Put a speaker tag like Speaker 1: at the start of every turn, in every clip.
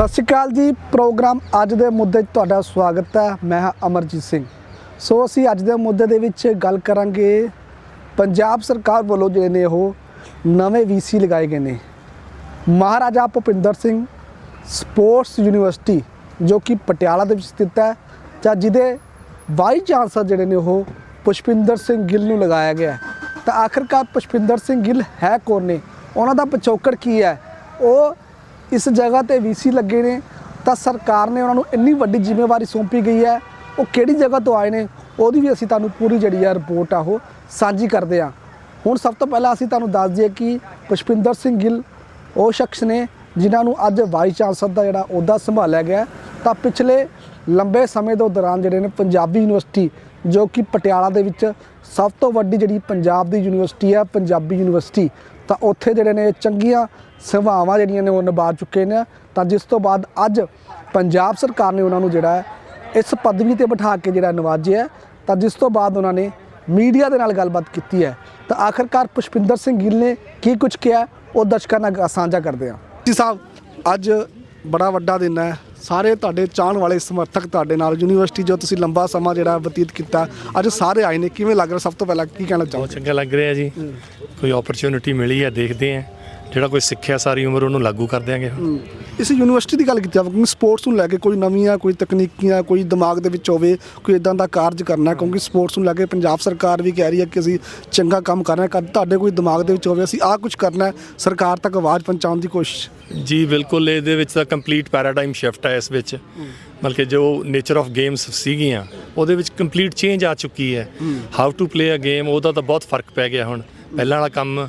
Speaker 1: ਸਤਿ ਸ਼੍ਰੀ ਅਕਾਲ ਜੀ, ਪ੍ਰੋਗਰਾਮ ਅੱਜ ਦੇ ਮੁੱਦੇ 'ਚ ਤੁਹਾਡਾ ਸਵਾਗਤ ਹੈ। ਮੈਂ ਹਾਂ ਅਮਰਜੀਤ ਸਿੰਘ। ਸੋ ਅਸੀਂ ਅੱਜ ਦੇ ਮੁੱਦੇ ਦੇ ਵਿੱਚ ਗੱਲ ਕਰਾਂਗੇ, ਪੰਜਾਬ ਸਰਕਾਰ ਵੱਲੋਂ ਜਿਹੜੇ ਨੇ ਉਹ ਨਵੇਂ ਵੀਸੀ ਲਗਾਏ ਗਏ ਨੇ। ਮਹਾਰਾਜਾ ਭੁਪਿੰਦਰ ਸਿੰਘ ਸਪੋਰਟਸ ਯੂਨੀਵਰਸਿਟੀ, ਜੋ ਕਿ ਪਟਿਆਲਾ ਦੇ ਵਿੱਚ ਸਥਿਤ ਹੈ, ਜਾਂ ਜਿਹਦੇ ਵਾਈਸ ਚਾਂਸਲਰ ਜਿਹੜੇ ਨੇ ਉਹ ਪੁਸ਼ਪਿੰਦਰ ਸਿੰਘ ਗਿੱਲ ਨੂੰ ਲਗਾਇਆ ਗਿਆ ਤਾਂ ਆਖਰਕਾਰ ਪੁਸ਼ਪਿੰਦਰ ਸਿੰਘ ਗਿੱਲ ਹੈ ਕੌਣ ਨੇ? ਉਹਨਾਂ ਦਾ ਪਿਛੋਕੜ ਕੀ ਹੈ? ਉਹ ਇਸ ਜਗ੍ਹਾ ਤੇ ਵੀਸੀ ਲੱਗੇ ਨੇ, ਤਾਂ ਸਰਕਾਰ ਨੇ ਉਹਨਾਂ ਨੂੰ ਇੰਨੀ ਵੱਡੀ ਜ਼ਿੰਮੇਵਾਰੀ ਸੌਂਪੀ ਗਈ ਹੈ। ਉਹ ਕਿਹੜੀ ਜਗ੍ਹਾ ਤੋਂ ਆਏ ਨੇ, ਉਹਦੀ ਵੀ ਅਸੀਂ ਤੁਹਾਨੂੰ ਪੂਰੀ ਜਿਹੜੀ ਆ ਰਿਪੋਰਟ ਆ ਉਹ ਸਾਂਝੀ ਕਰਦੇ ਹਾਂ। ਹੁਣ ਸਭ ਤੋਂ ਪਹਿਲਾਂ ਅਸੀਂ ਤੁਹਾਨੂੰ ਦੱਸ ਦਈਏ ਕਿ ਪੁਸ਼ਪਿੰਦਰ ਸਿੰਘ ਗਿੱਲ, ਉਹ ਸ਼ਖਸ ਨੇ, ਜਿਨ੍ਹਾਂ ਨੂੰ ਅੱਜ ਵਾਈਸ ਚਾਂਸਲਰ ਦਾ ਜਿਹੜਾ ਅਹੁਦਾ ਸੰਭਾਲਿਆ ਗਿਆ ਤਾਂ ਪਿਛਲੇ ਲੰਬੇ ਸਮੇਂ ਤੋਂ ਦੌਰਾਨ ਜਿਹੜੇ ਨੇ ਪੰਜਾਬੀ ਯੂਨੀਵਰਸਿਟੀ, ਜੋ ਕਿ ਪਟਿਆਲਾ ਦੇ ਵਿੱਚ ਸਭ ਤੋਂ ਵੱਡੀ ਜਿਹੜੀ ਪੰਜਾਬ ਦੀ ਯੂਨੀਵਰਸਿਟੀ ਹੈ, ਪੰਜਾਬੀ ਯੂਨੀਵਰਸਿਟੀ, ਤਾਂ ਉੱਥੇ ਜਿਹੜੇ ਨੇ ਚੰਗੀਆਂ ਸੇਵਾਵਾਂ ਜਿਹੜੀਆਂ ਨੇ ਉਹ ਨਿਭਾ ਚੁੱਕੇ ਨੇ। ਤਾਂ ਜਿਸ ਤੋਂ ਬਾਅਦ ਅੱਜ ਪੰਜਾਬ ਸਰਕਾਰ ਨੇ ਉਹਨਾਂ ਨੂੰ ਜਿਹੜਾ ਹੈ, ਇਸ ਪਦਵੀ ਤੇ ਬਿਠਾ ਕੇ ਜਿਹੜਾ ਨਵਾਜਿਆ ਤਾਂ ਜਿਸ ਤੋਂ ਬਾਅਦ ਉਹਨਾਂ ਨੇ ਮੀਡੀਆ ਦੇ ਨਾਲ ਗੱਲਬਾਤ ਕੀਤੀ ਹੈ। ਤਾਂ ਆਖਰਕਾਰ ਪੁਸ਼ਪਿੰਦਰ ਸਿੰਘ ਗਿੱਲ ਨੇ ਕੀ ਕੁਝ ਕਿਹਾ, ਉਹ ਦਰਸ਼ਕਾਂ ਨਾਲ ਸਾਂਝਾ ਕਰਦੇ ਹਾਂ। ਜੀ ਸਾਹਿਬ, ਅੱਜ ਬੜਾ ਵੱਡਾ ਦਿਨ ਹੈ। ਸਾਰੇ ਤੁਹਾਡੇ ਚਾਹਣ ਵਾਲੇ ਸਮਰਥਕ ਤੁਹਾਡੇ ਨਾਲ ਯੂਨੀਵਰਸਿਟੀ ਜੋ ਤੁਸੀਂ ਲੰਬਾ ਸਮਾਂ ਜਿਹੜਾ ਬਤੀਤ ਕੀਤਾ ਅੱਜ ਸਾਰੇ ਆਏ ਨੇ ਕਿਵੇਂ ਲੱਗ ਰਿਹਾ? ਸਭ ਤੋਂ ਪਹਿਲਾਂ ਕੀ ਕਹਿਣਾ ਚਾਹੋ
Speaker 2: ਚੰਗਾ ਲੱਗ ਰਿਹਾ ਜੀ। ਕੋਈ ਓਪਰਚ्युनिटी ਮਿਲੀ ਹੈ ਦੇਖਦੇ ਆ ਜਿਹੜਾ ਕੋਈ ਸਿੱਖਿਆ ਸਾਰੀ ਉਮਰ ਉਹਨੂੰ ਲਾਗੂ ਕਰ ਦਿਆਂਗੇ।
Speaker 1: ਇਸ ਯੂਨੀਵਰਸਿਟੀ ਦੀ ਗੱਲ ਕੀਤੀ ਜਾਵੇ ਕਿਉਂਕਿ ਸਪੋਰਟਸ ਨੂੰ ਲੈ ਕੇ ਕੋਈ ਨਵੀਆਂ ਕੋਈ ਤਕਨੀਕੀਆਂ ਕੋਈ ਦਿਮਾਗ ਦੇ ਵਿੱਚ ਹੋਵੇ ਕੋਈ ਇਦਾਂ ਦਾ ਕਾਰਜ ਕਰਨਾ ਕਿਉਂਕਿ ਸਪੋਰਟਸ ਨੂੰ ਲੈ ਕੇ ਪੰਜਾਬ ਸਰਕਾਰ ਵੀ ਕਹਿ ਰਹੀ ਹੈ ਕਿ ਅਸੀਂ ਚੰਗਾ ਕੰਮ ਕਰ ਰਹੇ ਹਾਂ ਕਦ ਤੁਹਾਡੇ ਕੋਈ ਦਿਮਾਗ ਦੇ ਵਿੱਚ ਹੋਵੇ ਅਸੀਂ ਆਹ ਕੁਝ ਕਰਨਾ ਹੈ ਸਰਕਾਰ ਤੱਕ ਆਵਾਜ਼ ਪਹੁੰਚਾਉਣ ਦੀ ਕੋਸ਼ਿਸ਼।
Speaker 2: ਜੀ ਬਿਲਕੁਲ ਇਹਦੇ ਵਿੱਚ ਤਾਂ ਕੰਪਲੀਟ ਪੈਰਾਡਾਈਮ ਸ਼ਿਫਟ ਹੈ ਇਸ ਵਿੱਚ। ਬਲਕਿ ਜੋ ਨੇਚਰ ਆਫ ਗੇਮਸ ਸੀਗੀਆਂ ਉਹਦੇ ਵਿੱਚ ਕੰਪਲੀਟ ਚੇਂਜ ਆ ਚੁੱਕੀ ਹੈ। How to play a game ਉਹਦਾ ਤਾਂ ਬਹੁਤ ਫ਼ਰਕ ਪੈ ਗਿਆ ਹੁਣ। ਪਹਿਲਾਂ ਵਾਲਾ ਕੰਮ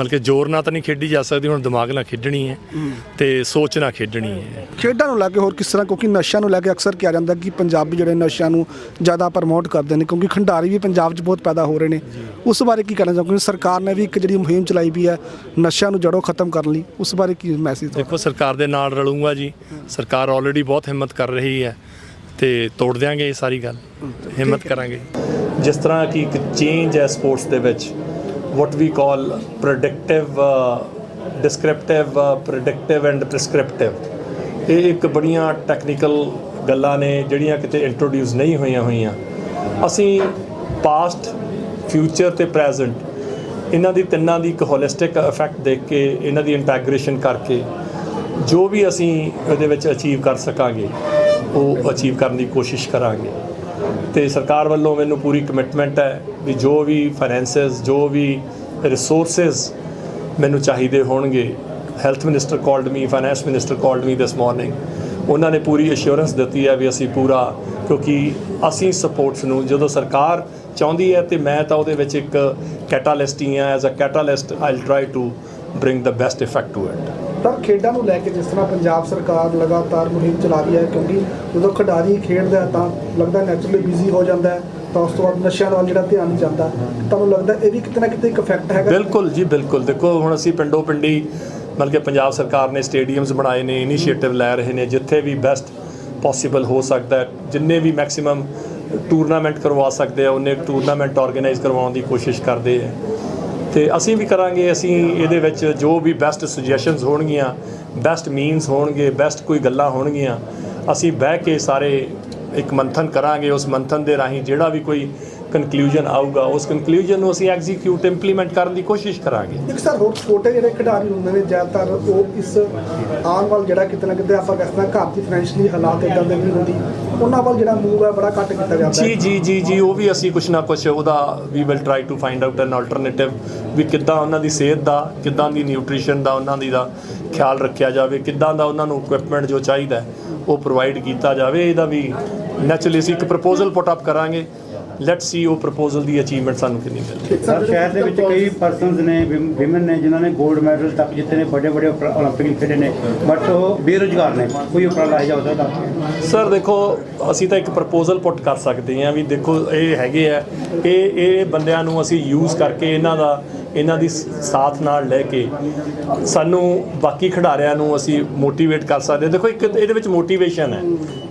Speaker 2: ਬਲਕਿ ਜ਼ੋਰ ਨਾਲ ਤਾਂ ਨਹੀਂ ਖੇਡੀ ਜਾ ਸਕਦੀ ਹੁਣ ਦਿਮਾਗ ਨਾਲ ਖੇਡਣੀ ਹੈ ਤੇ ਸੋਚ ਨਾਲ ਖੇਡਣੀ ਹੈ।
Speaker 1: ਖੇਡਾਂ ਨੂੰ ਲੈ ਕੇ ਹੋਰ ਕਿਸ ਤਰ੍ਹਾਂ ਕਿਉਂਕਿ ਨਸ਼ਿਆਂ ਨੂੰ ਲੈ ਕੇ ਅਕਸਰ ਕਿਹਾ ਜਾਂਦਾ ਕਿ ਪੰਜਾਬੀ ਜਿਹੜੇ ਨਸ਼ਿਆਂ ਨੂੰ ਜ਼ਿਆਦਾ ਪ੍ਰਮੋਟ ਕਰਦੇ ਨੇ ਕਿਉਂਕਿ ਖੰਡਾਰੀ ਵੀ ਪੰਜਾਬ 'ਚ ਬਹੁਤ ਪੈਦਾ ਹੋ ਰਹੇ ਨੇ। ਉਸ ਬਾਰੇ ਕੀ ਕਹਿਣਾ ਚਾਹੋਗੇ? ਕਿਉਂਕਿ ਸਰਕਾਰ ਨੇ ਵੀ ਇੱਕ ਜਿਹੜੀ ਮੁਹਿੰਮ ਚਲਾਈ ਵੀ ਹੈ ਨਸ਼ਿਆਂ ਨੂੰ ਜੜੋਂ ਖਤਮ ਕਰਨ ਲਈ ਉਸ ਬਾਰੇ ਕੀ ਮੈਸੇਜ
Speaker 2: ਦੇਖੋ ਸਰਕਾਰ ਦੇ ਨਾਲ ਰਲੂੰਗਾ ਜੀ। ਸਰਕਾਰ ਆਲਰੇਡੀ ਬਹੁਤ ਹਿੰਮਤ ਕਰ ਰਹੀ ਹੈ ਤੇ ਤੋੜ ਦਿਆਂਗੇ ਇਹ ਸਾਰੀ ਗੱਲ। ਹਿੰਮਤ ਕਰਾਂਗੇ। ਜਿਸ ਤਰ੍ਹਾਂ ਕਿ ਇੱਕ ਚੇਂਜ ਹੈ ਸਪੋਰਟਸ ਦੇ ਵਿੱਚ what we call predictive uh, descriptive uh, predictive and prescriptive. ਇਹ ਇੱਕ ਬੜੀਆਂ ਟੈਕਨੀਕਲ ਗੱਲਾਂ ਨੇ ਜਿਹੜੀਆਂ ਕਿਤੇ ਇੰਟਰੋਡਿਊਸ ਨਹੀਂ ਹੋਈਆਂ ਹੋਈਆਂ। ਅਸੀਂ ਪਾਸਟ ਫਿਊਚਰ ਤੇ ਪ੍ਰੈਜ਼ੈਂਟ ਇਹਨਾਂ ਦੀ ਤਿੰਨਾਂ ਦੀ ਇੱਕ ਹੋਲਿਸਟਿਕ ਇਫੈਕਟ ਦੇਖ ਕੇ ਇਹਨਾਂ ਦੀ ਇੰਟੈਗ੍ਰੇਸ਼ਨ ਕਰਕੇ ਜੋ ਵੀ ਅਸੀਂ ਇਹਦੇ ਵਿੱਚ ਅਚੀਵ ਕਰ ਸਕਾਂਗੇ ਉਹ ਅਚੀਵ ਕਰਨ ਦੀ ਕੋਸ਼ਿਸ਼ ਕਰਾਂਗੇ। ਤੇ ਸਰਕਾਰ ਵੱਲੋਂ ਮੈਨੂੰ ਪੂਰੀ ਕਮਿਟਮੈਂਟ ਹੈ ਵੀ ਜੋ ਵੀ ਫਾਈਨੈਂਸਸ ਜੋ ਵੀ ਰਿਸੋਰਸਸ ਮੈਨੂੰ ਚਾਹੀਦੇ ਹੋਣਗੇ health minister called me finance minister called me this morning ਉਹਨਾਂ ਨੇ ਪੂਰੀ ਅਸ਼ੋਰੈਂਸ ਦਿੱਤੀ ਹੈ ਵੀ ਅਸੀਂ ਪੂਰਾ, ਕਿਉਂਕਿ ਅਸੀਂ ਸਪੋਰਟਸ ਨੂੰ, ਜਦੋਂ ਸਰਕਾਰ ਚਾਹੁੰਦੀ ਹੈ ਤੇ ਮੈਂ ਤਾਂ ਉਹਦੇ ਵਿੱਚ ਇੱਕ ਕੈਟਾਲਿਸਟ ਹੀ ਹਾਂ as a catalyst I'll try to bring the best effect to it
Speaker 1: ਤਾਂ ਖੇਡਾਂ ਨੂੰ ਲੈ ਕੇ ਜਿਸ ਤਰ੍ਹਾਂ ਪੰਜਾਬ ਸਰਕਾਰ ਲਗਾਤਾਰ ਮੁਹਿੰਮ ਚਲਾ ਰਹੀ ਹੈ, ਕਿਉਂਕਿ ਜਦੋਂ ਖਿਡਾਰੀ ਖੇਡਦਾ ਤਾਂ ਲੱਗਦਾ ਨੈਚੁਰਲੀ ਬਿਜ਼ੀ ਹੋ ਜਾਂਦਾ ਹੈ। ਤਾਂ ਉਸ ਤੋਂ ਬਾਅਦ ਨਸ਼ਿਆਂ ਵੱਲ ਜਿਹੜਾ ਧਿਆਨ ਜਾਂਦਾ, ਤੁਹਾਨੂੰ ਲੱਗਦਾ ਇਹ ਵੀ ਕਿਤੇ ਨਾ ਕਿਤੇ ਇੱਕ ਇਫੈਕਟ ਹੈਗਾ?
Speaker 2: ਬਿਲਕੁਲ ਜੀ, ਬਿਲਕੁਲ। ਦੇਖੋ, ਹੁਣ ਅਸੀਂ ਪਿੰਡੋ ਪਿੰਡੀ, ਮਤਲਬ ਕਿ ਪੰਜਾਬ ਸਰਕਾਰ ਨੇ ਸਟੇਡੀਅਮਸ ਬਣਾਏ ਨੇ ਇਨੀਸ਼ੀਏਟਿਵ ਲੈ ਰਹੇ ਨੇ, ਜਿੱਥੇ ਵੀ ਬੈਸਟ ਪੋਸੀਬਲ ਹੋ ਸਕਦਾ ਜਿੰਨੇ ਵੀ ਮੈਕਸਿਮਮ ਟੂਰਨਾਮੈਂਟ ਕਰਵਾ ਸਕਦੇ ਆ, ਉਹਨੇ ਟੂਰਨਾਮੈਂਟ ਆਰਗੇਨਾਈਜ਼ ਕਰਵਾਉਣ ਦੀ ਕੋਸ਼ਿਸ਼ ਕਰਦੇ ਆ। ਤੇ ਅਸੀਂ ਵੀ ਕਰਾਂਗੇ, ਅਸੀਂ ਇਹਦੇ ਵਿੱਚ ਜੋ ਵੀ ਬੈਸਟ ਸੁਜੈਸ਼ਨਸ ਹੋਣਗੀਆਂ ਬੈਸਟ ਮੀਨਸ ਹੋਣਗੇ ਬੈਸਟ ਕੋਈ ਗੱਲਾਂ ਹੋਣਗੀਆਂ, ਅਸੀਂ ਬਹਿ ਕੇ ਸਾਰੇ ਇੱਕ ਮੰਥਨ ਕਰਾਂਗੇ ਉਸ ਮੰਥਨ ਦੇ ਰਾਹੀਂ ਜਿਹੜਾ ਵੀ ਕੋਈ ਕਨਕਲੂਜਨ ਆਊਗਾ ਉਸ ਕਨਕਲੂਜਨ ਨੂੰ ਅਸੀਂ ਐਗਜ਼ੀਕਿਊਟ ਇੰਪਲੀਮੈਂਟ ਕਰਨ ਦੀ ਕੋਸ਼ਿਸ਼ ਕਰਾਂਗੇ।
Speaker 1: ਇੱਕ ਸਰ ਹੋਰ ਛੋਟੇ ਜਿਹੜੇ ਖਿਡਾਰੀ ਹੁੰਦੇ ਨੇ ਜ਼ਿਆਦਾਤਰ ਉਹ ਇਸ ਆਉਣ ਵੱਲ ਜਿਹੜਾ ਕਿਤੇ ਨਾ ਕਿਤੇ ਆਪਾਂ ਕਹਿੰਦੇ ਘਰ ਦੀ ਫਾਈਨੈਂਸ਼ੀਅਲੀ ਹਾਲਾਤ ਇਦਾਂ ਦੇ ਨਹੀਂ ਹੁੰਦੀ। ਉਹਨਾਂ ਵੱਲ ਜਿਹੜਾ ਮੂਵ ਹੈ ਬੜਾ ਘੱਟ ਕੀਤਾ ਜਾਂਦਾ
Speaker 2: ਜੀ ਜੀ ਜੀ ਜੀ ਉਹ ਵੀ ਅਸੀਂ ਕੁਛ ਨਾ ਕੁਛ ਉਹਦਾ we will try to find out an alternative ਵੀ ਕਿੱਦਾਂ ਉਹਨਾਂ ਦੀ ਸਿਹਤ ਦਾ ਕਿੱਦਾਂ ਦੀ ਨਿਊਟ੍ਰੀਸ਼ਨ ਦਾ ਉਹਨਾਂ ਦੀ ਦਾ ਖਿਆਲ ਰੱਖਿਆ ਜਾਵੇ ਕਿੱਦਾਂ ਦਾ ਉਹਨਾਂ ਨੂੰ ਇਕਵਿਪਮੈਂਟ ਜੋ ਚਾਹੀਦਾ ਹੈ, ਉਹ ਪ੍ਰੋਵਾਈਡ ਕੀਤਾ ਜਾਵੇ ਇਹਦਾ ਵੀ ਨੈਚੁਰਲੀ ਅਸੀਂ ਇੱਕ ਪ੍ਰਪੋਜ਼ਲ ਪੁੱਟ ਅਪ ਕਰਾਂਗੇ। ਲੈਟਸ ਸੀ ਉਹ ਪ੍ਰਪੋਜ਼ਲ ਦੀ ਅਚੀਵਮੈਂਟ ਸਾਨੂੰ ਕਿੰਨੀ ਮਿਲਦੀ
Speaker 3: ਸਰ ਸ਼ਹਿਰ ਦੇ ਵਿੱਚ ਕਈ ਪਰਸਨਸ ਨੇ ਵਿਮਨ ਨੇ ਜਿਨ੍ਹਾਂ ਨੇ 골ਡ ਮੈਡਲ ਤੱਕ ਜਿੱਤੇ ਨੇ ਵੱਡੇ ਵੱਡੇ 올림픽 ਖੇਡੇ ਨੇ ਬਟ ਉਹ ਬੇਰੋਜ਼ਗਾਰ ਨੇ। ਕੋਈ ਉਪਰਾਲਾ ਹੈ ਜਾਂ ਉਹਦਾ
Speaker 2: ਸਰ ਦੇਖੋ ਅਸੀਂ ਤਾਂ ਇੱਕ ਪ੍ਰਪੋਜ਼ਲ ਪੁੱਟ ਕਰ ਸਕਦੇ ਹਾਂ ਵੀ ਦੇਖੋ ਇਹ ਹੈਗੇ ਆ ਇਹ ਇਹ ਬੰਦਿਆਂ ਨੂੰ ਅਸੀਂ ਯੂਜ਼ ਕਰਕੇ ਇਹਨਾਂ ਦਾ ਇਹਨਾਂ ਦੀ ਸਾਥ ਨਾਲ ਲੈ ਕੇ ਸਾਨੂੰ ਬਾਕੀ ਖਿਡਾਰਿਆਂ ਨੂੰ ਅਸੀਂ ਮੋਟੀਵੇਟ ਕਰ ਸਕਦੇ ਦੇਖੋ, ਇੱਕ ਇਹਦੇ ਵਿੱਚ ਮੋਟੀਵੇਸ਼ਨ ਹੈ।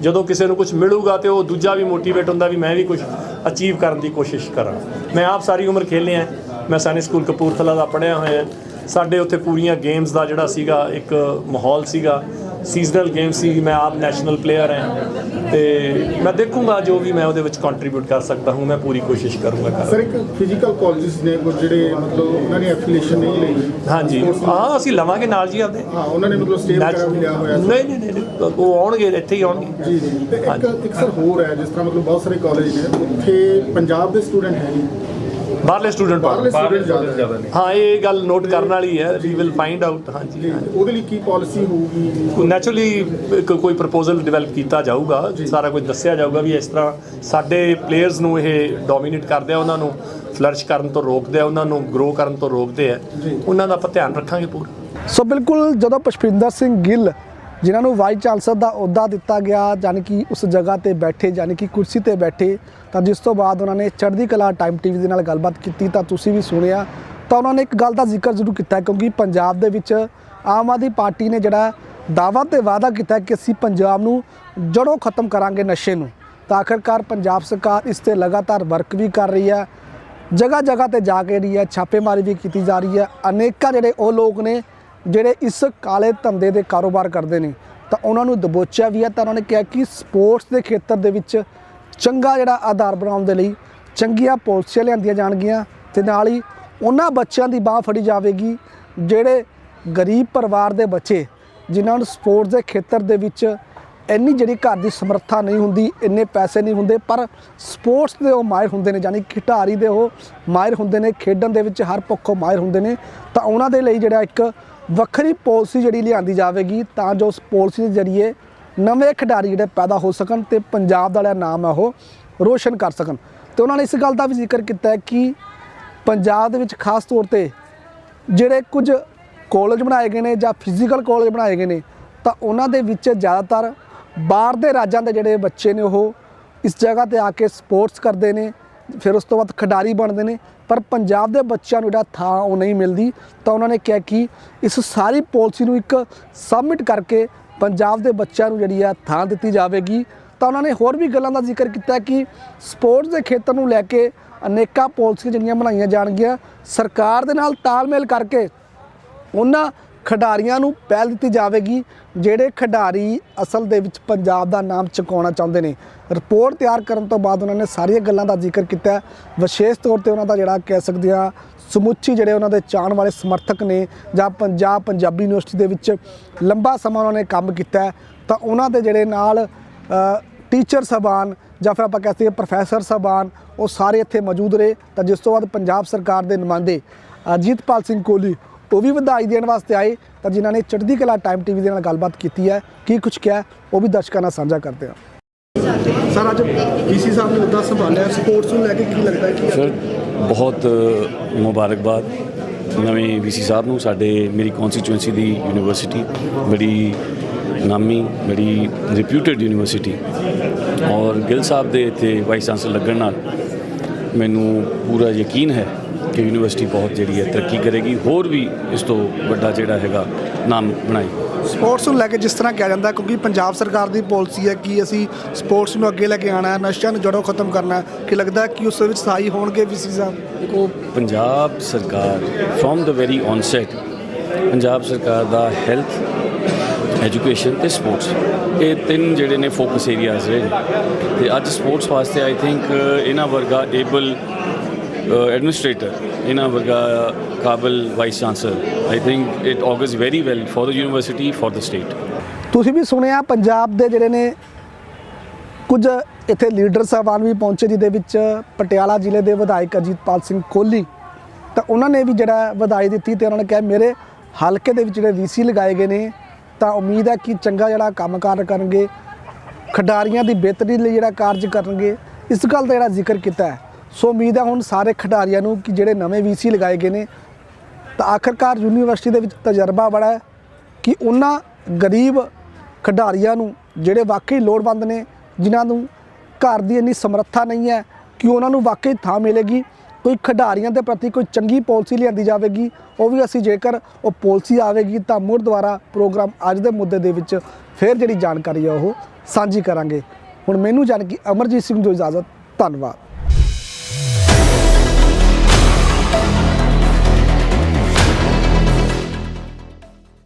Speaker 2: ਜਦੋਂ ਕਿਸੇ ਨੂੰ ਕੁਝ ਮਿਲੂਗਾ ਤੇ ਉਹ ਦੂਜਾ ਵੀ ਮੋਟੀਵੇਟ ਹੁੰਦਾ ਵੀ ਮੈਂ ਵੀ ਕੁਝ ਅਚੀਵ ਕਰਨ ਦੀ ਕੋਸ਼ਿਸ਼ ਕਰਾਂ। ਮੈਂ ਆਪ ਸਾਰੀ ਉਮਰ ਖੇਲਿਆ ਮੈਂ ਸੈਨਿਕ ਸਕੂਲ ਕਪੂਰਥਲਾ ਦਾ ਪੜ੍ਹਿਆ ਹੋਇਆ। ਸਾਡੇ ਉੱਥੇ ਪੂਰੀਆਂ ਗੇਮਸ ਦਾ ਜਿਹੜਾ ਸੀਗਾ ਇੱਕ ਮਾਹੌਲ ਸੀਗਾ। ਸੀਜ਼ਨਲ ਗੇਮ ਸੀ ਮੈਂ ਆਪ ਨੈਸ਼ਨਲ ਪਲੇਅਰ ਹਾਂ। ਤੇ ਮੈਂ ਦੇਖੂੰਗਾ ਜੋ ਵੀ ਮੈਂ ਉਹਦੇ ਵਿੱਚ ਕੰਟਰੀਬਿਊਟ ਕਰ ਸਕਦਾ ਹੂੰ ਮੈਂ ਪੂਰੀ ਕੋਸ਼ਿਸ਼ ਕਰੂੰਗਾ
Speaker 4: ਸਰ ਇੱਕ ਫਿਜ਼ੀਕਲ ਕਾਲਜਸ ਨੇ ਕੁਝ ਜਿਹੜੇ ਮਤਲਬ ਉਹਨਾਂ ਨੇ ਐਫੀਲੀਏਸ਼ਨ ਨਹੀਂ ਲਈ।
Speaker 2: ਹਾਂਜੀ। ਹਾਂ ਅਸੀਂ ਲਵਾਂਗੇ ਨਾਲ ਜੀ ਆਪਦੇ।
Speaker 4: ਹਾਂ ਉਹਨਾਂ ਨੇ ਮਤਲਬ ਸਟੇ ਵਗੈਰਾ ਵੀ ਲਿਆ ਹੋਇਆ। ਸੀ
Speaker 2: ਨਹੀਂ ਨਹੀਂ ਨਹੀਂ ਨਹੀਂ, ਉਹ ਆਉਣਗੇ ਇੱਥੇ ਹੀ ਆਉਣਗੇ।
Speaker 4: ਜੀ ਜੀ। ਤੇ ਇੱਕ ਇੱਕ ਸਰ ਹੋਰ ਹੈ ਜਿਸ ਤਰ੍ਹਾਂ ਮਤਲਬ ਬਹੁਤ ਸਾਰੇ ਕਾਲਜ ਨੇ ਉੱਥੇ ਪੰਜਾਬ ਦੇ ਸਟੂਡੈਂਟ ਹੈ ਨਹੀਂ।
Speaker 2: ਬਾਹਰਲੇ ਸਟੂਡੈਂਟ
Speaker 4: ਬਾਹਰਲੇ ਸਟੂਡੈਂਟ ਜ਼ਿਆਦਾ ਨੇ।
Speaker 2: ਹਾਂ ਇਹ ਗੱਲ ਨੋਟ ਕਰਨ ਵਾਲੀ ਹੈ। ਵੀ ਵਿਲ ਫਾਈਂਡ ਆਊਟ ਹਾਂਜੀ
Speaker 4: ਜੀ, ਤੇ ਉਹਦੇ ਲਈ ਕੀ ਪਾਲਿਸੀ ਹੋਊਗੀ?
Speaker 2: ਨੈਚੁਰਲੀ ਕੋਈ ਪ੍ਰਪੋਜ਼ਲ ਡਿਵੈਲਪ ਕੀਤਾ ਜਾਊਗਾ। ਸਾਰਾ ਕੁਝ ਦੱਸਿਆ ਜਾਊਗਾ ਵੀ ਇਸ ਤਰ੍ਹਾਂ ਸਾਡੇ ਪਲੇਅਰਸ ਨੂੰ ਇਹ ਡੋਮੀਨੇਟ ਕਰਦੇ ਆ ਉਹਨਾਂ ਨੂੰ ਫਲਰਿਸ਼ ਕਰਨ ਤੋਂ ਰੋਕਦੇ ਆ ਉਹਨਾਂ ਨੂੰ ਗਰੋ ਕਰਨ ਤੋਂ ਰੋਕਦੇ ਆ। ਉਹਨਾਂ ਦਾ ਆਪਾਂ ਧਿਆਨ ਰੱਖਾਂਗੇ ਪੂਰਾ।
Speaker 1: ਸੋ ਬਿਲਕੁਲ ਜਦੋਂ ਪੁਸ਼ਪਿੰਦਰ ਸਿੰਘ ਗਿੱਲ ਜਿਨ੍ਹਾਂ ਨੂੰ ਵਾਈਸ ਚਾਂਸਲਰ ਦਾ ਅਹੁਦਾ ਦਿੱਤਾ ਗਿਆ ਯਾਨੀ ਕਿ ਉਸ ਜਗ੍ਹਾ ਤੇ ਬੈਠੇ ਯਾਨੀ ਕਿ ਕੁਰਸੀ ਤੇ ਬੈਠੇ, ਤਾਂ ਜਿਸ ਤੋਂ ਬਾਅਦ ਉਹਨਾਂ ਨੇ ਚੜ੍ਹਦੀ ਕਲਾ ਟਾਈਮ ਟੀਵੀ ਦੇ ਨਾਲ ਗੱਲਬਾਤ ਕੀਤੀ, ਤਾਂ ਤੁਸੀਂ ਵੀ ਸੁਣਿਆ। ਤਾਂ ਉਹਨਾਂ ਨੇ ਇੱਕ ਗੱਲ ਦਾ ਜ਼ਿਕਰ ਜ਼ਰੂਰ ਕੀਤਾ ਕਿਉਂਕਿ ਪੰਜਾਬ ਦੇ ਵਿੱਚ ਆਮ ਆਦਮੀ ਪਾਰਟੀ ਨੇ ਜਿਹੜਾ ਦਾਅਵਾ ਤੇ ਵਾਅਦਾ ਕੀਤਾ ਕਿ ਅਸੀਂ ਪੰਜਾਬ ਨੂੰ ਜੜੋਂ ਖਤਮ ਕਰਾਂਗੇ ਨਸ਼ੇ ਨੂੰ। ਤਾਂ ਆਖਰਕਾਰ ਪੰਜਾਬ ਸਰਕਾਰ ਇਸ ਤੇ ਲਗਾਤਾਰ ਵਰਕ ਵੀ ਕਰ ਰਹੀ ਹੈ ਜਗ੍ਹਾ ਜਗ੍ਹਾ ਤੇ ਜਾ ਕੇ ਜਿਹੜੀ ਹੈ ਛਾਪੇਮਾਰੀ ਵੀ ਕੀਤੀ ਜਾ ਰਹੀ ਹੈ। ਅਨੇਕਾਂ ਜਿਹੜੇ ਉਹ ਲੋਕ ਨੇ ਜਿਹੜੇ ਇਸ ਕਾਲੇ ਧੰਦੇ ਦੇ ਕਾਰੋਬਾਰ ਕਰਦੇ ਨੇ, ਤਾਂ ਉਹਨਾਂ ਨੂੰ ਦਬੋਚਿਆ ਵੀ ਹੈ। ਤਾਂ ਉਹਨਾਂ ਨੇ ਕਿਹਾ ਕਿ ਸਪੋਰਟਸ ਦੇ ਖੇਤਰ ਦੇ ਵਿੱਚ ਚੰਗਾ ਜਿਹੜਾ ਆਧਾਰ ਬਣਾਉਣ ਦੇ ਲਈ ਚੰਗੀਆਂ ਪਾਲਿਸੀਆਂ ਲਿਆਂਦੀਆਂ ਜਾਣਗੀਆਂ ਤੇ ਨਾਲ ਹੀ ਉਹਨਾਂ ਬੱਚਿਆਂ ਦੀ ਬਾਹ ਫੜੀ ਜਾਵੇਗੀ। ਜਿਹੜੇ ਗਰੀਬ ਪਰਿਵਾਰ ਦੇ ਬੱਚੇ ਜਿਨ੍ਹਾਂ ਨੂੰ ਸਪੋਰਟਸ ਦੇ ਖੇਤਰ ਦੇ ਵਿੱਚ ਇੰਨੀ ਜਿਹੜੀ ਘਰ ਦੀ ਸਮਰੱਥਾ ਨਹੀਂ ਹੁੰਦੀ, ਇੰਨੇ ਪੈਸੇ ਨਹੀਂ ਹੁੰਦੇ, ਪਰ ਸਪੋਰਟਸ ਦੇ ਉਹ ਮਾਹਿਰ ਹੁੰਦੇ ਨੇ, ਯਾਨੀ ਖਿਡਾਰੀ ਦੇ ਉਹ ਮਾਹਿਰ ਹੁੰਦੇ ਨੇ, ਖੇਡਣ ਦੇ ਵਿੱਚ ਹਰ ਪੱਖੋਂ ਮਾਹਿਰ ਹੁੰਦੇ ਨੇ। ਤਾਂ ਉਹਨਾਂ ਦੇ ਲਈ ਜਿਹੜਾ ਇੱਕ ਵੱਖਰੀ ਪਾਲਿਸੀ ਜਿਹੜੀ ਲਿਆਂਦੀ ਜਾਵੇਗੀ, ਤਾਂ ਜੋ ਉਸ ਪਾਲਿਸੀ ਦੇ ਜ਼ਰੀਏ ਨਵੇਂ ਖਿਡਾਰੀ ਜਿਹੜੇ ਪੈਦਾ ਹੋ ਸਕਣ ਤੇ ਪੰਜਾਬ ਦਾ ਜਿਹੜਾ ਨਾਮ ਹੈ ਉਹ ਰੋਸ਼ਨ ਕਰ ਸਕਣ। ਤੇ ਉਹਨਾਂ ਨੇ ਇਸ ਗੱਲ ਦਾ ਵੀ ਜ਼ਿਕਰ ਕੀਤਾ ਕਿ ਪੰਜਾਬ ਦੇ ਵਿੱਚ ਖਾਸ ਤੌਰ ਤੇ ਜਿਹੜੇ ਕੁਝ ਕਾਲਜ ਬਣਾਏ ਗਏ ਨੇ ਜਾਂ ਫਿਜ਼ੀਕਲ ਕਾਲਜ ਬਣਾਏ ਗਏ ਨੇ, ਤਾਂ ਉਹਨਾਂ ਦੇ ਵਿੱਚ ਜ਼ਿਆਦਾਤਰ ਬਾਹਰ ਦੇ ਰਾਜਾਂ ਦੇ ਜਿਹੜੇ ਬੱਚੇ ਨੇ ਉਹ ਇਸ ਜਗ੍ਹਾ ਤੇ ਆ ਕੇ ਸਪੋਰਟਸ ਕਰਦੇ ਨੇ ਫਿਰ ਉਸ ਤੋਂ ਬਾਅਦ ਖਿਡਾਰੀ ਬਣਦੇ ਨੇ, ਪਰ ਪੰਜਾਬ ਦੇ ਬੱਚਿਆਂ ਨੂੰ ਜਿਹੜਾ ਥਾਂ ਉਹ ਨਹੀਂ ਮਿਲਦੀ। ਤਾਂ ਉਹਨਾਂ ਨੇ ਕਿਹਾ ਕਿ ਇਸ ਸਾਰੀ ਪਾਲਿਸੀ ਨੂੰ ਇੱਕ ਸਬਮਿਟ ਕਰਕੇ ਪੰਜਾਬ ਦੇ ਬੱਚਿਆਂ ਨੂੰ ਜਿਹੜੀ ਆ ਥਾਂ ਦਿੱਤੀ ਜਾਵੇਗੀ। ਤਾਂ ਉਹਨਾਂ ਨੇ ਹੋਰ ਵੀ ਗੱਲਾਂ ਦਾ ਜ਼ਿਕਰ ਕੀਤਾ ਕਿ ਸਪੋਰਟਸ ਦੇ ਖੇਤਰ ਨੂੰ ਲੈ ਕੇ ਅਨੇਕਾਂ ਪਾਲਿਸੀਆਂ ਜਿਹੜੀਆਂ ਬਣਾਈਆਂ ਜਾਣਗੀਆਂ, ਸਰਕਾਰ ਦੇ ਨਾਲ ਤਾਲਮੇਲ ਕਰਕੇ ਉਹਨਾਂ ਖਿਡਾਰੀਆਂ ਨੂੰ ਪਹਿਲ ਦਿੱਤੀ ਜਾਵੇਗੀ, ਜਿਹੜੇ ਖਿਡਾਰੀ ਅਸਲ ਦੇ ਵਿੱਚ ਪੰਜਾਬ ਦਾ ਨਾਮ ਚੁਕਾਉਣਾ ਚਾਹੁੰਦੇ ਨੇ। ਰਿਪੋਰਟ ਤਿਆਰ ਕਰਨ ਤੋਂ ਬਾਅਦ ਉਹਨਾਂ ਨੇ ਸਾਰੀਆਂ ਗੱਲਾਂ ਦਾ ਜ਼ਿਕਰ ਕੀਤਾ। ਵਿਸ਼ੇਸ਼ ਤੌਰ ਤੇ ਉਹਨਾਂ ਦਾ ਜਿਹੜਾ ਕਹਿ ਸਕਦੇ ਆ ਸਮੁੱਚੀ ਜਿਹੜੇ ਉਹਨਾਂ ਦੇ ਚਾਹਣ ਵਾਲੇ ਸਮਰਥਕ ਨੇ ਜਾਂ ਪੰਜਾਬ ਪੰਜਾਬੀ ਯੂਨੀਵਰਸਿਟੀ ਦੇ ਵਿੱਚ ਲੰਬਾ ਸਮਾਂ ਉਹਨਾਂ ਨੇ ਕੰਮ ਕੀਤਾ ਤਾਂ ਉਹਨਾਂ ਦੇ ਜਿਹੜੇ ਨਾਲ ਟੀਚਰ ਸਬਾਨ ਜਾਂ ਫਿਰ ਆਪਾਂ ਕਹਿੰਦੇ ਹਾਂ ਪ੍ਰੋਫੈਸਰ ਸਬਾਨ ਉਹ ਸਾਰੇ ਇੱਥੇ ਮੌਜੂਦ ਰਹੇ। ਤਾਂ ਜਿਸ ਤੋਂ ਬਾਅਦ ਪੰਜਾਬ ਸਰਕਾਰ ਦੇ ਨੁਮਾਇੰਦੇ ਅਜੀਤਪਾਲ ਸਿੰਘ ਕੋਹਲੀ ਉਹ ਵੀ ਵਧਾਈ ਦੇਣ ਵਾਸਤੇ ਆਏ ਤਾਂ ਜਿਨ੍ਹਾਂ ਨੇ ਚੜ੍ਹਦੀ ਕਲਾ ਟਾਈਮ ਟੀਵੀ ਦੇ ਨਾਲ ਗੱਲਬਾਤ ਕੀਤੀ ਹੈ ਕੀ ਕੁਝ ਕਿਹਾ ਉਹ ਵੀ ਦਰਸ਼ਕਾਂ ਨਾਲ ਸਾਂਝਾ ਕਰਦੇ ਹਾਂ ਸਰ ਅੱਜ ਡੀਸੀ ਸਾਹਿਬ ਨੇ ਉਹਦਾ ਸੰਭਾਲਿਆ ਸਪੋਰਟਸ ਨੂੰ ਲੈ ਕੇ ਕੀ ਲੱਗਦਾ ਹੈ
Speaker 5: ਸਰ ਬਹੁਤ ਮੁਬਾਰਕਬਾਦ ਨਵੇਂ ਵੀਸੀ ਸਾਹਿਬ ਨੂੰ ਸਾਡੇ ਮੇਰੀ ਕਨਸਟੀਚੁਐਂਸੀ ਦੀ ਯੂਨੀਵਰਸਿਟੀ ਬੜੀ ਨਾਮੀ ਬੜੀ ਰਿਪਿਊਟਡ ਯੂਨੀਵਰਸਿਟੀ ਔਰ ਗਿੱਲ ਸਾਹਿਬ ਦੇ ਇੱਥੇ ਵਾਈਸ ਚਾਂਸਲਰ ਲੱਗਣ ਨਾਲ ਮੈਨੂੰ ਪੂਰਾ ਯਕੀਨ ਹੈ ਕਿ ਯੂਨੀਵਰਸਿਟੀ ਬਹੁਤ ਜਿਹੜੀ ਹੈ ਤਰੱਕੀ ਕਰੇਗੀ ਹੋਰ ਵੀ ਇਸ ਤੋਂ ਵੱਡਾ ਜਿਹੜਾ ਹੈਗਾ ਨਾਮ ਬਣਾਈ।
Speaker 1: ਸਪੋਰਟਸ ਨੂੰ ਲੈ ਕੇ ਜਿਸ ਤਰ੍ਹਾਂ ਕਿਹਾ ਜਾਂਦਾ ਕਿਉਂਕਿ ਪੰਜਾਬ ਸਰਕਾਰ ਦੀ ਪਾਲਿਸੀ ਹੈ ਕਿ ਅਸੀਂ ਸਪੋਰਟਸ ਨੂੰ ਅੱਗੇ ਲੈ ਕੇ ਆਣਾ ਹੈ ਨਸ਼ਿਆਂ ਨੂੰ ਜੜੋਂ ਖਤਮ ਕਰਨਾ ਹੈ ਕਿ ਲੱਗਦਾ ਕਿ ਉਸ ਵਿੱਚ ਸਹਾਈ ਹੋਣਗੇ ਵੀਸੀ ਸਾਹਿਬ?
Speaker 5: ਦੇਖੋ ਪੰਜਾਬ ਸਰਕਾਰ from the very outset Punjab ਸਰਕਾਰ ਦਾ ਹੈਲਥ ਐਜੂਕੇਸ਼ਨ ਤੇ ਸਪੋਰਟਸ ਇਹ ਤਿੰਨ ਜਿਹੜੇ ਨੇ ਫੋਕਸ ਏਰੀਆਜ਼ ਨੇ। ਤੇ ਅੱਜ ਸਪੋਰਟਸ ਵਾਸਤੇ ਆਈ ਥਿੰਕ ਇਹਨਾਂ ਵਰਗਾ ਏਬਲ ਐਡਮਿਨਿਸਟ੍ਰੇਟਰ ਇਹਨਾਂ ਵਰਗਾ ਕਾਬਲ vice chancellor I think it augurs very well for the university for the state
Speaker 1: ਤੁਸੀਂ ਵੀ ਸੁਣਿਆ ਪੰਜਾਬ ਦੇ ਜਿਹੜੇ ਨੇ ਕੁਝ ਇੱਥੇ ਲੀਡਰ ਸਾਹਿਬਾਨ ਵੀ ਪਹੁੰਚੇ ਜਿਹਦੇ ਵਿੱਚ ਪਟਿਆਲਾ ਜ਼ਿਲ੍ਹੇ ਦੇ ਵਿਧਾਇਕ ਅਜੀਤਪਾਲ ਸਿੰਘ ਕੋਹਲੀ। ਤਾਂ ਉਹਨਾਂ ਨੇ ਵੀ ਜਿਹੜਾ ਵਧਾਈ ਦਿੱਤੀ ਤੇ ਉਹਨਾਂ ਨੇ ਕਿਹਾ, ਮੇਰੇ ਹਲਕੇ ਦੇ ਵਿੱਚ ਜਿਹੜੇ ਵੀਸੀ ਲਗਾਏ ਗਏ ਨੇ, ਤਾਂ ਉਮੀਦ ਹੈ ਕਿ ਚੰਗਾ ਜਿਹੜਾ ਕੰਮਕਾਰ ਕਰਨਗੇ, ਖਿਡਾਰੀਆਂ ਦੀ ਬਿਹਤਰੀ ਲਈ ਜਿਹੜਾ ਕਾਰਜ ਕਰਨਗੇ, ਇਸ ਗੱਲ ਦਾ ਜਿਹੜਾ ਜ਼ਿਕਰ ਕੀਤਾ ਹੈ। ਸੋ ਉਮੀਦ ਹੈ ਹੁਣ ਸਾਰੇ ਖਿਡਾਰੀਆਂ ਨੂੰ ਕਿ ਜਿਹੜੇ ਨਵੇਂ ਵੀਸੀ ਲਗਾਏ ਗਏ ਨੇ, ਤਾਂ ਆਖਰਕਾਰ ਯੂਨੀਵਰਸਿਟੀ ਦੇ ਵਿੱਚ ਤਜਰਬਾ ਬੜਾ ਹੈ ਕਿ ਉਹਨਾਂ ਗਰੀਬ ਖਿਡਾਰੀਆਂ ਨੂੰ ਜਿਹੜੇ ਵਾਕਈ ਲੋੜਵੰਦ ਨੇ, ਜਿਨ੍ਹਾਂ ਨੂੰ ਘਰ ਦੀ ਇੰਨੀ ਸਮਰੱਥਾ ਨਹੀਂ ਹੈ ਕਿ ਉਹਨਾਂ ਨੂੰ ਵਾਕਈ ਥਾਂ ਮਿਲੇਗੀ, ਕੋਈ ਖਿਡਾਰੀਆਂ ਦੇ ਪ੍ਰਤੀ ਕੋਈ ਚੰਗੀ ਪਾਲਿਸੀ ਲਿਆਂਦੀ ਜਾਵੇਗੀ, ਉਹ ਵੀ ਅਸੀਂ ਜੇਕਰ ਉਹ ਪਾਲਿਸੀ ਆਵੇਗੀ ਤਾਂ ਮੁੜ ਦੁਬਾਰਾ ਪ੍ਰੋਗਰਾਮ ਅੱਜ ਦੇ ਮੁੱਦੇ ਦੇ ਵਿੱਚ ਫਿਰ ਜਿਹੜੀ ਜਾਣਕਾਰੀ ਆ ਉਹ ਸਾਂਝੀ ਕਰਾਂਗੇ। ਹੁਣ ਮੈਨੂੰ ਜਾਣ ਕਿ ਅਮਰਜੀਤ ਸਿੰਘ ਜੋ ਇਜਾਜ਼ਤ, ਧੰਨਵਾਦ।